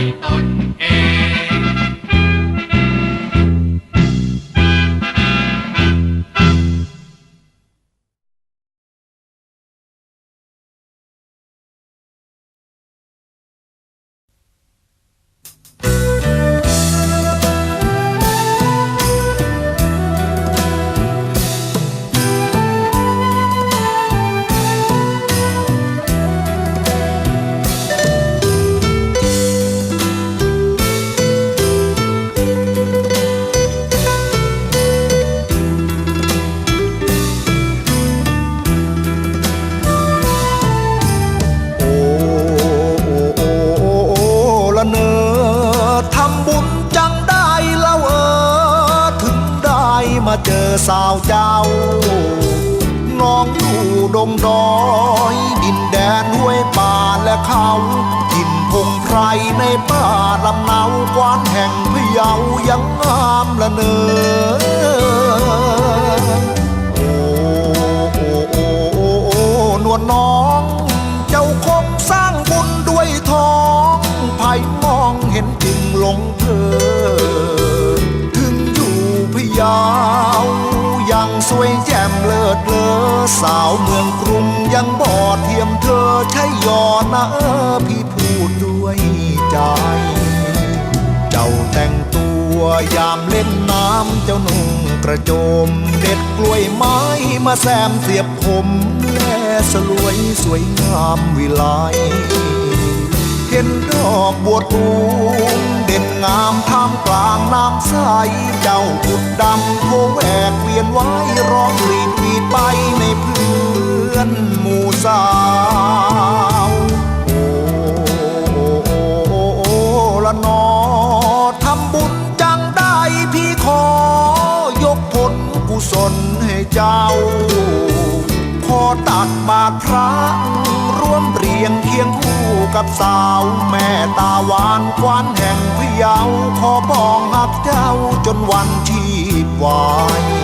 Bye. เจอสาวเจ้า น้องอยู่ดงดอย ดินแดนห้วยป่าและเขากินพงไพรในป่าลำเนากวานแห่งพะเยายังงามละเนอโอ้โอ้โอ้นวน้อง เจ้าคงสร้างบุญด้วยทองไผ่มองเห็นจึงหลงเพลอ ยา เผลอสาวเมืองกรุงยังบอดเทียมเธอใช่ยอนะพี่พูดด้วยใจ เจ้าแต่งตัวยามเล่นน้ำเจ้านุ่งกระโจม เด็ดกล้วยไม้มาแซมเสียบผมแลสลวยสวยงามวิไล เห็นดอกบัวตูมเด่นงามท่ามกลางน้ำใสเจ้าจุดดำโวแวกเวียนไว้ร้องรีดวีดไปในเพื่อนหมู่สาวโอ้โอ้โอละนอทำบุญจังได้พี่ขอยกผลกุศลให้เจ้า ตัดบาทพระร่วมเรียงเคียงคู่กับสาวแม่ตาหวานควานแห่งพยาวขอป้องหักเจ้าจนวันที่วาย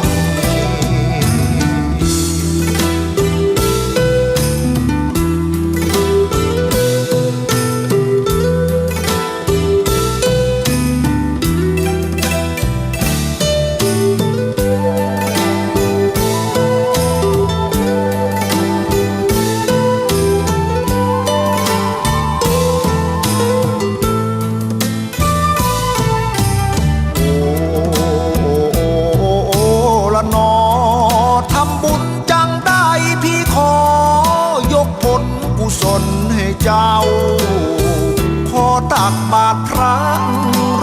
นให้เจ้าขอตักบาตรพระ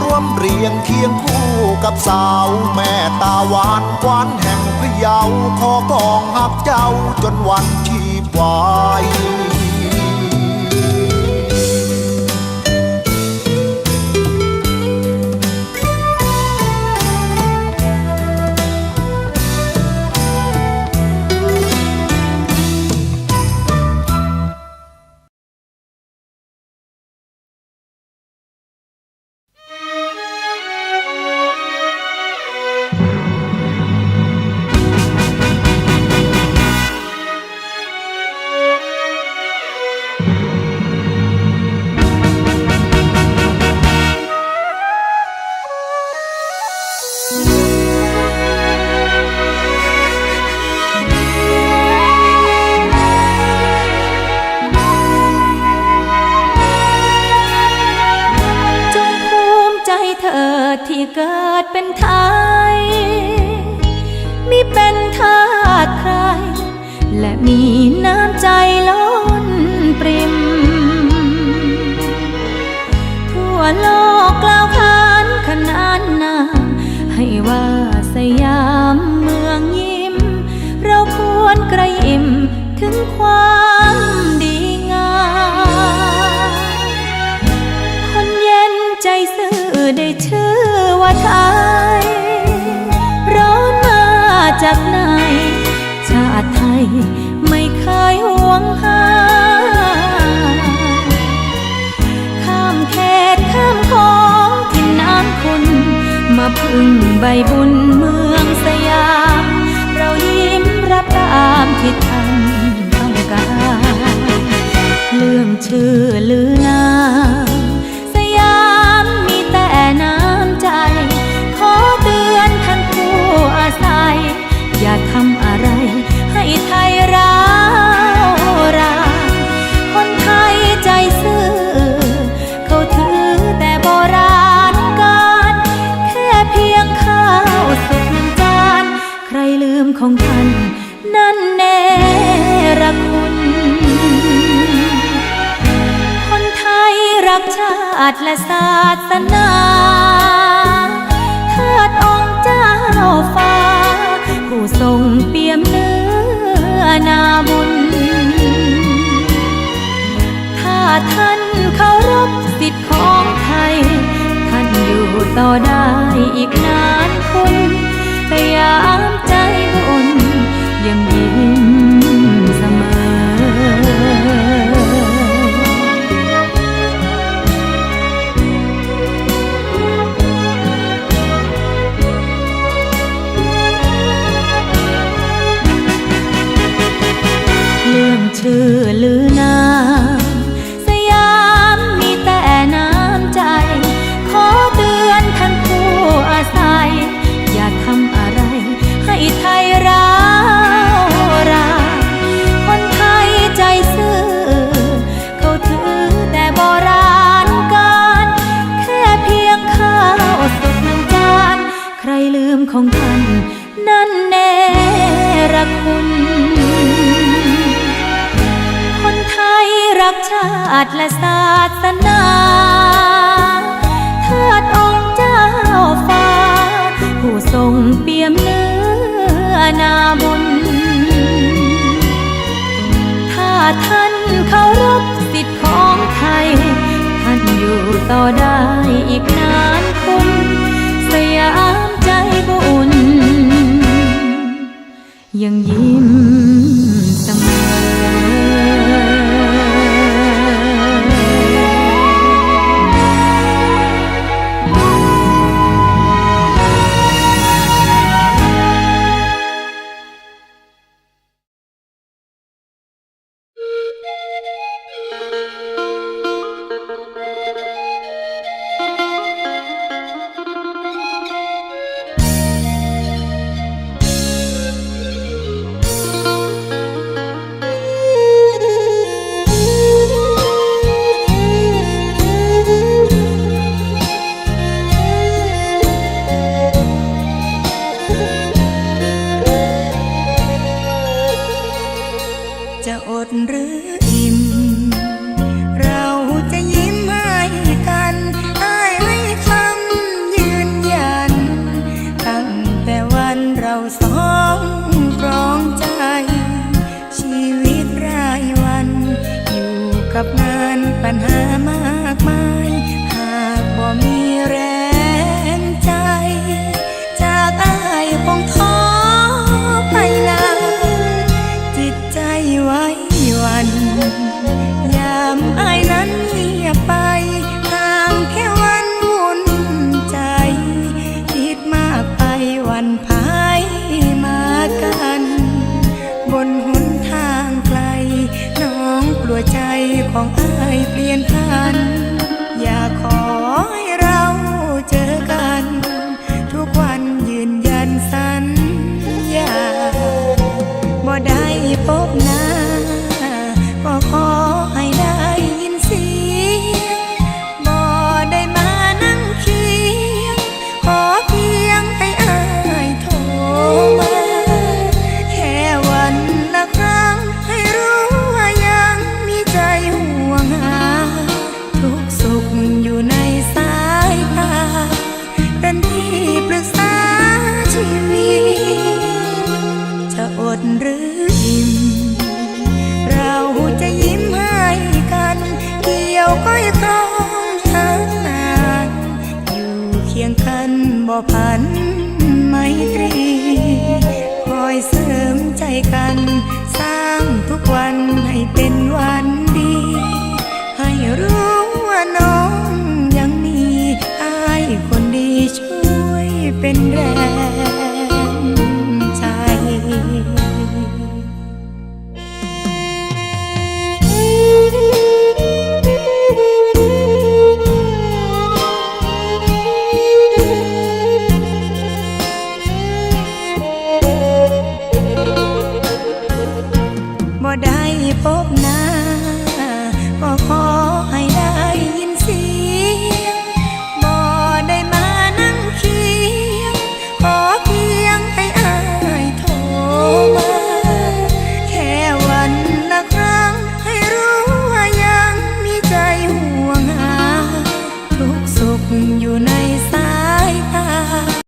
ร่วมเรียงเคียงคู่กับสาวแม่ตาหวานกวานแห่งพะเยาขอกองหักเจ้าจนวันที่วาย เกิดเป็นไทยมิเป็นทาสใคร และมีน้ำใจาติไม่เคยหวงหา ข้ามเขตข้ามของทินน้ำคุณมาพึ่งใบบุญเมืองสยาม เรายิ้มรับตามที่ท่านต้องการ เรื่องชื่อลือนามาติและศาสนาเทิดองค์เจ้าฟ้า ผู้ทรงเปี่ยมเนื้อนาบุญ ถ้าท่านเคารพสิทธิ์ของไทย ท่านอยู่ต่อได้อีกนานคุณแต่ยา ติและศาสนาเทิดองค์เจ้าฟ้า ผู้ทรงเปี่ยมเนื้อนาบุญ ถ้าท่านเคารพสิทธิของไทย ท่านอยู่ต่อได้อีกนานคุณสยามใจบุญยังยิ้ ที่ปรึกษาชีวิต จะอดหรืออิ่ม เราจะยิ้มให้กันเกี่ยวก้อยครองหานานอยู่เคียงกันบ่พันไมตรี คอยเสริมใจกัน สร้างทุกวันให้เป็นวันดี ให้รู้ เป็นแรงใจบ่ได้พบหน้าก็ขอ